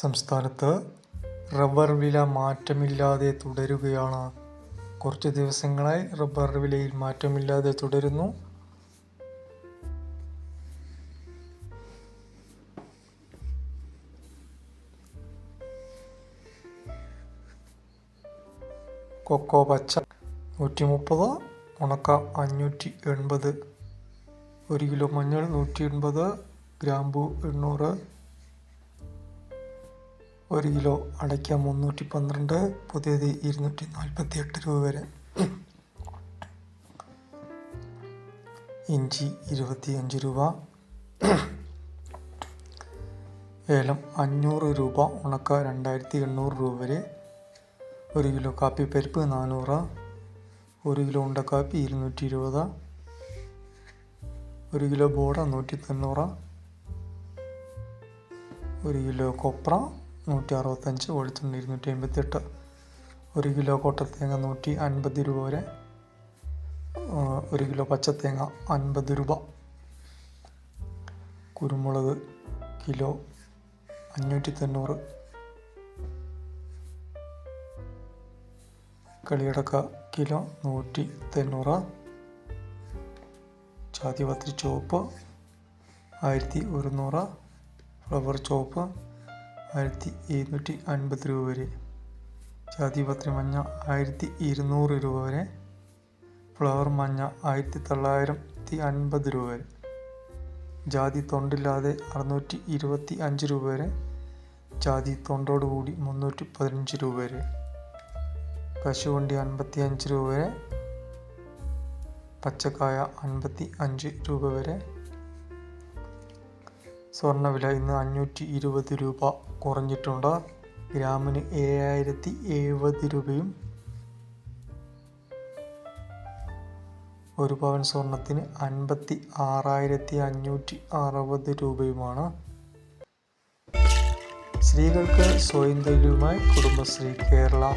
സംസ്ഥാനത്ത് റബ്ബർ വില മാറ്റമില്ലാതെ തുടരുകയാണ്. കുറച്ച് ദിവസങ്ങളായി റബ്ബർ വിലയിൽ മാറ്റമില്ലാതെ തുടരുന്നു. കൊക്കോ പച്ച നൂറ്റി മുപ്പത് ഉണക്ക അഞ്ഞൂറ്റി എൺപത് ഒരു കിലോ മഞ്ഞൾ നൂറ്റി എൺപത് ഗ്രാമ്പു എണ്ണൂറ് ഒരു കിലോ അടയ്ക്ക മുന്നൂറ്റി പന്ത്രണ്ട് പുതിയത് ഇരുന്നൂറ്റി നാൽപ്പത്തി എട്ട് രൂപ വരെ. ഇഞ്ചി ഇരുപത്തി അഞ്ച് രൂപ. ഏലം അഞ്ഞൂറ് രൂപ ഉണക്ക രണ്ടായിരത്തി എണ്ണൂറ് രൂപ വരെ. ഒരു കിലോ കാപ്പി പരിപ്പ് നാനൂറ് ഒരു കിലോ ഉണ്ടക്കാപ്പി ഇരുന്നൂറ്റി ഇരുപത് ഒരു കിലോ ബോഡ നൂറ്റി തൊണ്ണൂറ് ഒരു കിലോ കൊപ്ര നൂറ്റി അറുപത്തഞ്ച് വെളിച്ചെണ്ണ ഇരുന്നൂറ്റി അമ്പത്തെട്ട് ഒരു കിലോ കൊട്ടത്തേങ്ങ നൂറ്റി അൻപത് രൂപ വരെ. ഒരു കിലോ പച്ചത്തേങ്ങ അൻപത് രൂപ. കുരുമുളക് കിലോ അഞ്ഞൂറ്റി തൊണ്ണൂറ് കളിയടക്ക കിലോ നൂറ്റി തൊണ്ണൂറ് ജാതിപത്രി ചുവപ്പ് ആയിരത്തി ഒരുന്നൂറ്. ഫ്ലവർ ചുവപ്പ് ആയിരത്തി എഴുന്നൂറ്റി അൻപത് രൂപ വരെ. ജാതിപത്രി മഞ്ഞ ആയിരത്തി ഇരുന്നൂറ് രൂപ വരെ. ഫ്ലവർ മഞ്ഞ ആയിരത്തി തൊള്ളായിരത്തി അൻപത് രൂപ വരെ. ജാതി തൊണ്ടില്ലാതെ അറുന്നൂറ്റി ഇരുപത്തി അഞ്ച് രൂപ വരെ. ജാതി തൊണ്ടോടുകൂടി മുന്നൂറ്റി പതിനഞ്ച് രൂപ വരെ. കശുവണ്ടി അൻപത്തി അഞ്ച് രൂപ വരെ. പച്ചക്കായ അൻപത്തി അഞ്ച് രൂപ വരെ. സ്വർണവില ഇന്ന് അഞ്ഞൂറ്റി ഇരുപത് രൂപ. കുറഞ്ഞിട്ടുണ്ട്? ഗ്രാമിന് ഏഴായിരത്തി എഴുപത് രൂപയും ഒരു പവൻ സ്വർണത്തിന് അൻപത്തി ആറായിരത്തി അഞ്ഞൂറ്റി അറുപത് രൂപയുമാണ്. സ്ത്രീകൾക്ക് സ്വയം തൊഴിലുമായി കുടുംബശ്രീ കേരള.